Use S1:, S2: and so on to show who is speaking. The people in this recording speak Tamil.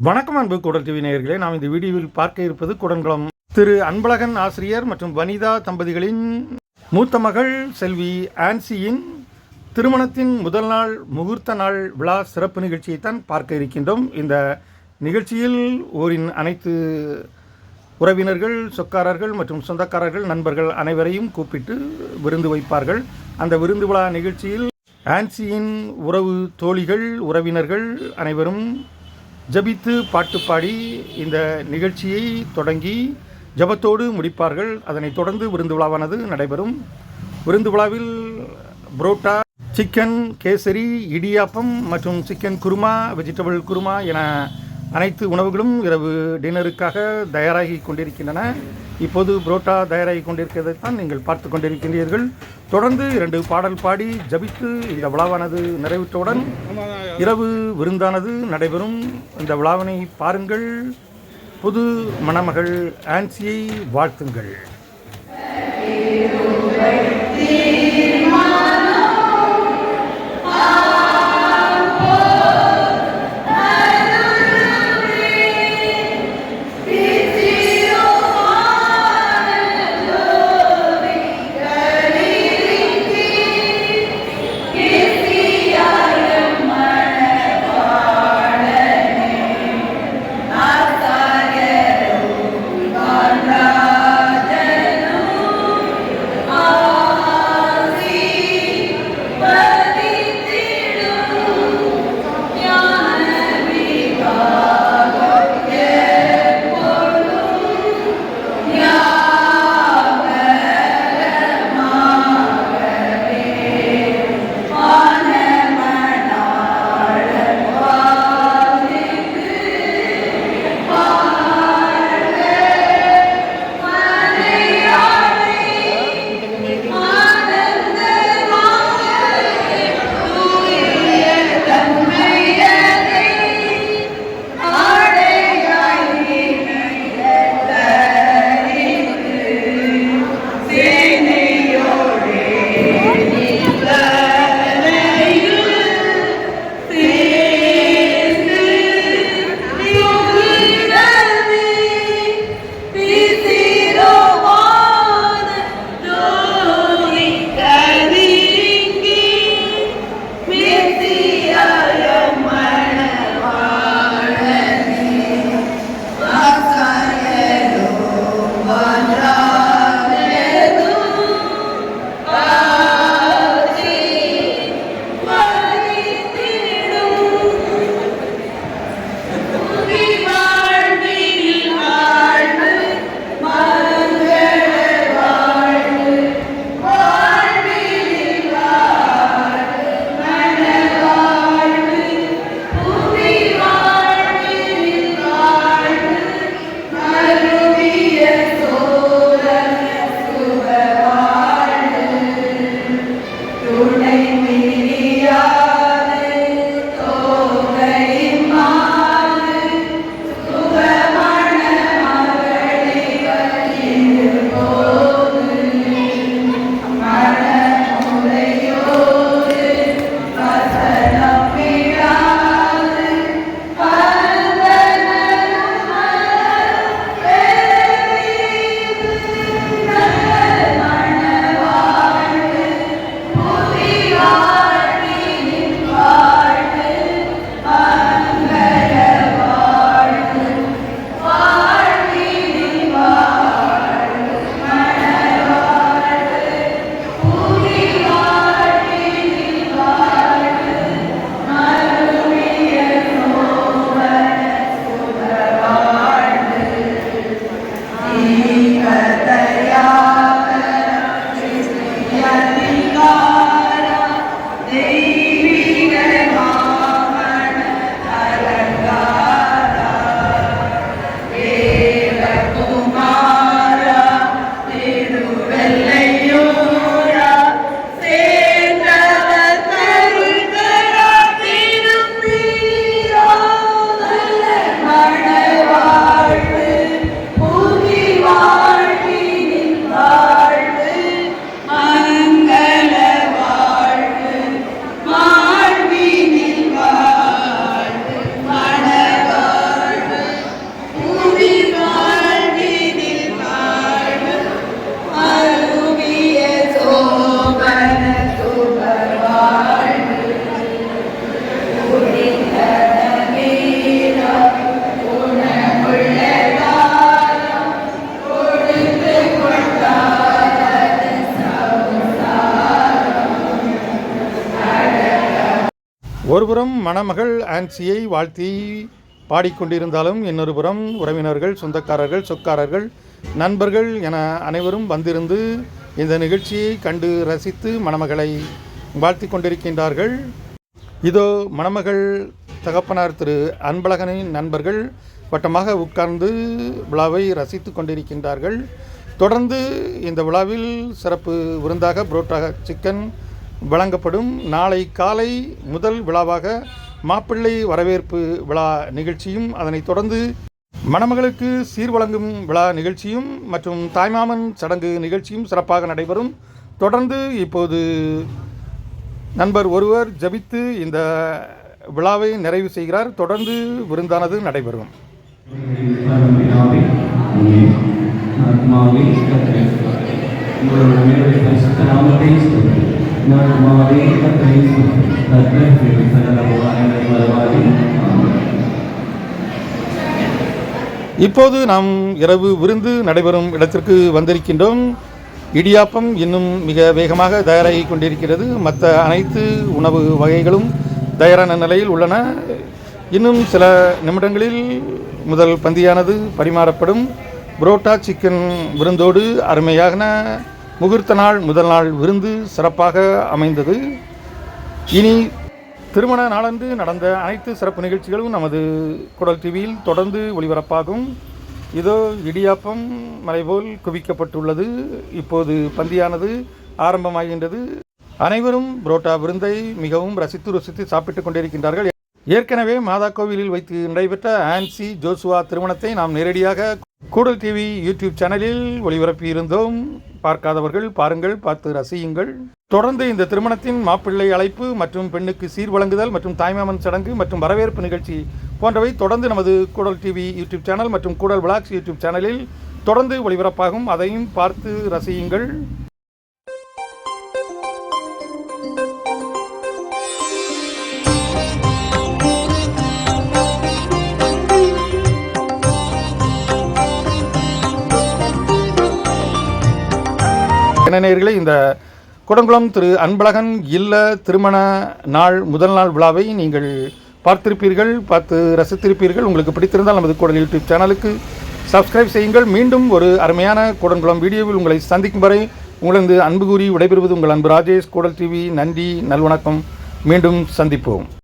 S1: வணக்கம் அன்பு குடல் டிவி நேயர்களே நாம் இந்த வீடியோவில் பார்க்க இருப்பது குடன்குளம். திரு அன்பழகன் ஆசிரியர் மற்றும் வனிதா தம்பதிகளின் மூத்த மகள் செல்வி ஆன்சியின் திருமணத்தின் முதல் நாள் முகூர்த்த நாள் விழா சிறப்பு நிகழ்ச்சியைத்தான் பார்க்க இருக்கின்றோம். இந்த நிகழ்ச்சியில் ஊரின் அனைத்து உறவினர்கள் சொக்காரர்கள் மற்றும் சொந்தக்காரர்கள் நண்பர்கள் அனைவரையும் கூப்பிட்டு விருந்து வைப்பார்கள். அந்த விருந்து விழா நிகழ்ச்சியில் ஆன்சியின் உறவு தோழிகள் உறவினர்கள் அனைவரும் ஜபித்து பாட்டு பாடி இந்த நிகழ்ச்சியை தொடங்கி ஜபத்தோடு முடிப்பார்கள். அதனைத் தொடர்ந்து விருந்து விழாவானது நடைபெறும். விருந்து விழாவில் புரோட்டா சிக்கன் கேசரி இடியாப்பம் மற்றும் சிக்கன் குருமா வெஜிடபிள் குருமா என அனைத்து உணவுகளும் இரவு டின்னருக்காக தயாராகி கொண்டிருக்கின்றன. இப்போது புரோட்டா தயாராகி கொண்டிருக்கிறதை தான் நீங்கள் பார்த்து கொண்டிருக்கின்றீர்கள். தொடர்ந்து இரண்டு பாடல் பாடி ஜபித்து இந்த விழாவானது நிறைவுற்றவுடன் இரவு விருந்தானது நடைபெறும். இந்த விழாவினை பாருங்கள். புது மணமகள் ஆன்சியை வாழ்த்துங்கள். ஒருபுறம் மணமகள் ஆன்சியை வாழ்த்தி பாடிக்கொண்டிருந்தாலும் இன்னொரு புறம் உறவினர்கள் சொந்தக்காரர்கள் சொக்காரர்கள் நண்பர்கள் என அனைவரும் வந்திருந்து இந்த நிகழ்ச்சியை கண்டு ரசித்து மணமகளை வாழ்த்தி கொண்டிருக்கின்றார்கள். இதோ மணமகள் தகப்பனார் திரு அன்பழகனின் நண்பர்கள் வட்டமாக உட்கார்ந்து விழாவை ரசித்து கொண்டிருக்கின்றார்கள். தொடர்ந்து இந்த விழாவில் சிறப்பு விருந்தாக புரோட்டா சிக்கன் வழங்கப்படும் நாளை காலை முதல் விழாவாக மாப்பிள்ளை வரவேற்பு விழா நிகழ்ச்சியும் அதனைத் தொடர்ந்து மணமகளுக்கு சீர் வழங்கும் விழா நிகழ்ச்சியும் மற்றும் தாய்மாமன் சடங்கு நிகழ்ச்சியும் சிறப்பாக நடைபெறும். தொடர்ந்து இப்போது நண்பர் ஒருவர் ஜபித்து இந்த விழாவை நிறைவு செய்கிறார். தொடர்ந்து விருந்தானது நடைபெறும்.
S2: உங்களுடைய சகல
S1: இப்போது நாம் இரவு விருந்து நடைபெறும் இடத்திற்கு வந்திருக்கின்றோம். இடியாப்பம் இன்னும் மிக வேகமாக தயாராகி கொண்டிருக்கிறது. மற்ற அனைத்து உணவு வகைகளும் தயாரான நிலையில் உள்ளன. இன்னும் சில நிமிடங்களில் முதல் பந்தியானது பரிமாறப்படும். புரோட்டா சிக்கன் விருந்தோடு அருமையான முகூர்த்த நாள் முதல் நாள் விருந்து சிறப்பாக அமைந்தது. இனி திருமண நாளன்று நடந்த அனைத்து சிறப்பு நிகழ்ச்சிகளும் நமது குடல் டிவியில் தொடர்ந்து ஒளிபரப்பாகும். இதோ இடியாப்பம் மலைபோல் குவிக்கப்பட்டுள்ளது. இப்போது பந்தியானது ஆரம்பமாகின்றது. அனைவரும் புரோட்டா விருந்தை மிகவும் ரசித்து ருசித்து சாப்பிட்டுக் கொண்டிருக்கின்றார்கள். ஏற்கனவே மாதா கோவிலில் வைத்து நடைபெற்ற ஆன்சி ஜோசுவா திருமணத்தை நாம் நேரடியாக கூடல் டிவி யூடியூப் சேனலில் ஒளிபரப்பியிருந்தோம். பார்க்காதவர்கள் பாருங்கள் பார்த்து ரசியுங்கள். தொடர்ந்து இந்த திருமணத்தின் மாப்பிள்ளை அழைப்பு மற்றும் பெண்ணுக்கு சீர் வழங்குதல் மற்றும் தாய்மாமன் சடங்கு மற்றும் வரவேற்பு நிகழ்ச்சி போன்றவை தொடர்ந்து நமது கூடல் டிவி யூடியூப் சேனல் மற்றும் கூடல் விளாக்ஸ் யூடியூப் சேனலில் தொடர்ந்து ஒளிபரப்பாகும். அதையும் பார்த்து ரசியுங்கள். நேயர்களே இந்த குடங்குளம் திரு அன்பழகன் இல்ல திருமண நாள் முதல் நாள் விழாவை நீங்கள் பார்த்திருப்பீர்கள் பார்த்து ரசித்திருப்பீர்கள். உங்களுக்கு பிடித்திருந்தால் நமது குடல் யூடியூப் சேனலுக்கு சப்ஸ்கிரைப் செய்யுங்கள். மீண்டும் ஒரு அருமையான குடங்குளம் வீடியோவில் உங்களை சந்திக்கும் வரை உங்களது அன்பு கூறி விடைபெறுவது உங்கள் அன்பு ராஜேஷ். கூடல் டிவி நன்றி நல்வணக்கம். மீண்டும் சந்திப்போம்.